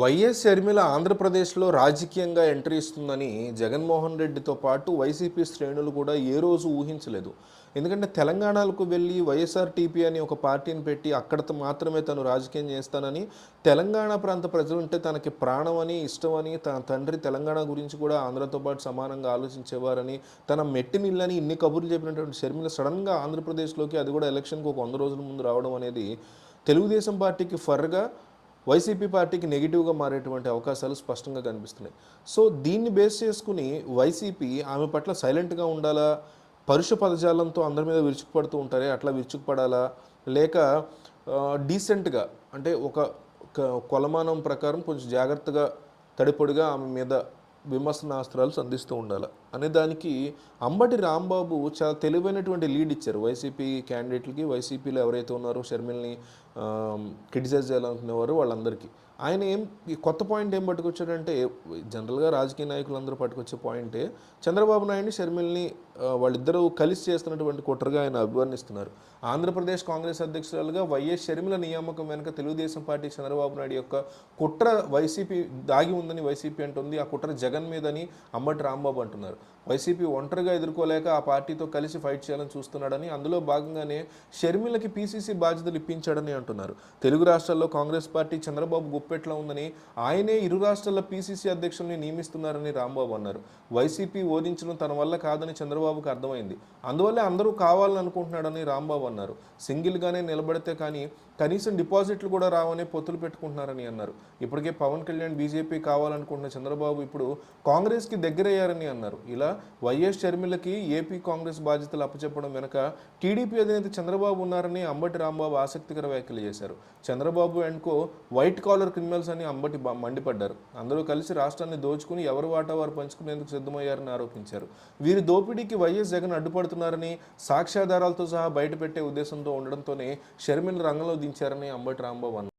YS Sharmila ఆంధ్రప్రదేశ్లో రాజకీయంగా entry ఇస్తుందని జగన్మోహన్ రెడ్డితో పాటు వైసీపీ శ్రేణులు కూడా ఏ రోజు ఊహించలేదు. ఎందుకంటే తెలంగాణకు వెళ్ళి వైఎస్ఆర్టీపీ అని ఒక పార్టీని పెట్టి అక్కడతో మాత్రమే తను రాజకీయం చేస్తానని తెలంగాణ ప్రాంత ప్రజలు ఉంటే తనకి ప్రాణం అని తన తండ్రి తెలంగాణ గురించి కూడా ఆంధ్రతో పాటు సమానంగా ఆలోచించేవారని తన మెట్టినిల్లని ఇన్ని కబుర్లు చెప్పినటువంటి షర్మిల సడన్గా ఆంధ్రప్రదేశ్లోకి అది కూడా ఎలక్షన్కి ఒక వంద రోజుల ముందు రావడం అనేది తెలుగుదేశం పార్టీకి ఫర్గా వైసీపీ పార్టీకి నెగిటివ్గా మారేటువంటి అవకాశాలు స్పష్టంగా కనిపిస్తున్నాయి. సో దీన్ని బేస్ చేసుకుని వైసీపీ ఆమె పట్ల సైలెంట్గా ఉండాలా? పరుష పదజాలంతో అందరి మీద విరుచుకుపడుతూ ఉంటారే? అట్లా విరుచుకుపడాలా? లేక డీసెంట్గా అంటే ఒక కొలమానం ప్రకారం కొంచెం జాగ్రత్తగా తడిపొడిగా ఆమె మీద విమర్శనాస్త్రాలు సంధిస్తూ ఉండాలి? అనే దానికి అంబటి రాంబాబు చాలా తెలివైనటువంటి లీడ్ ఇచ్చారు. వైసీపీ క్యాండిడేట్లకి వైసీపీలో ఎవరైతే ఉన్నారో షర్మిల్ని క్రిటిసైజ్ చేయాలనుకునేవారు వాళ్ళందరికీ. ఆయన ఏం ఈ కొత్త పాయింట్ ఏం పట్టుకొచ్చాడంటే జనరల్గా రాజకీయ నాయకులందరూ పట్టుకొచ్చే పాయింటే చంద్రబాబు నాయుడు షర్మిల్ని వాళ్ళిద్దరూ కలిసి చేస్తున్నటువంటి కుట్రగా ఆయన అభివర్ణిస్తున్నారు. ఆంధ్రప్రదేశ్ కాంగ్రెస్ అధ్యక్షురాలుగా వైఎస్ షర్మిల నియామకం వెనుక తెలుగుదేశం పార్టీ చంద్రబాబు నాయుడు యొక్క కుట్ర వైసీపీ దాగి ఉందని వైసీపీ అంటుంది. ఆ కుట్ర జగన్ మీదని అంబటి రాంబాబు అంటున్నారు. వైసీపీ ఒంటరిగా ఎదుర్కోలేక ఆ పార్టీతో కలిసి ఫైట్ చేయాలని చూస్తున్నాడని అందులో భాగంగానే షర్మిలకి పీసీసీ బాధ్యతలు ఇప్పించాడని అంటున్నారు. తెలుగు రాష్ట్రాల్లో కాంగ్రెస్ పార్టీ చంద్రబాబు గుప్పెట్లో ఉందని ఆయనే ఇరు రాష్ట్రాల పీసీసీ అధ్యక్షుల్ని నియమిస్తున్నారని రాంబాబు అన్నారు. వైసీపీ ఓడించడం తన వల్ల కాదని చంద్రబాబుకు అర్థమైంది. అందువల్లే అందరూ కావాలని అనుకుంటున్నాడని రాంబాబు అన్నారు. సింగిల్గానే నిలబడితే కానీ కనీసం డిపాజిట్లు కూడా రావని పొత్తులు పెట్టుకుంటున్నారని అన్నారు. ఇప్పటికే పవన్ కళ్యాణ్ బీజేపీ కావాలనుకుంటున్న చంద్రబాబు ఇప్పుడు కాంగ్రెస్కి దగ్గరయ్యారని అన్నారు. ఇలా వైఎస్ షర్మిలకి ఏపీ కాంగ్రెస్ బాధ్యతలు అప్పచెప్పడం వెనుక టీడీపీ అధినేత చంద్రబాబు ఉన్నారని అంబటి రాంబాబు ఆసక్తికర వ్యాఖ్యలు చేశారు. Chandrababu and co white collar criminals అని అంబటి మండిపడ్డారు. అందరూ కలిసి రాష్ట్రాన్ని దోచుకుని ఎవరు వాటా వారు పంచుకునేందుకు సిద్ధమయ్యారని ఆరోపించారు. వీరి దోపిడీకి వైఎస్ జగన్ అడ్డుపడుతున్నారని సాక్ష్యాధారాలతో సహా బయటపెట్టే ఉద్దేశంతో ఉండడంతోనే షర్మిల రంగంలో దించారని అంబటి రాంబాబు అన్నారు.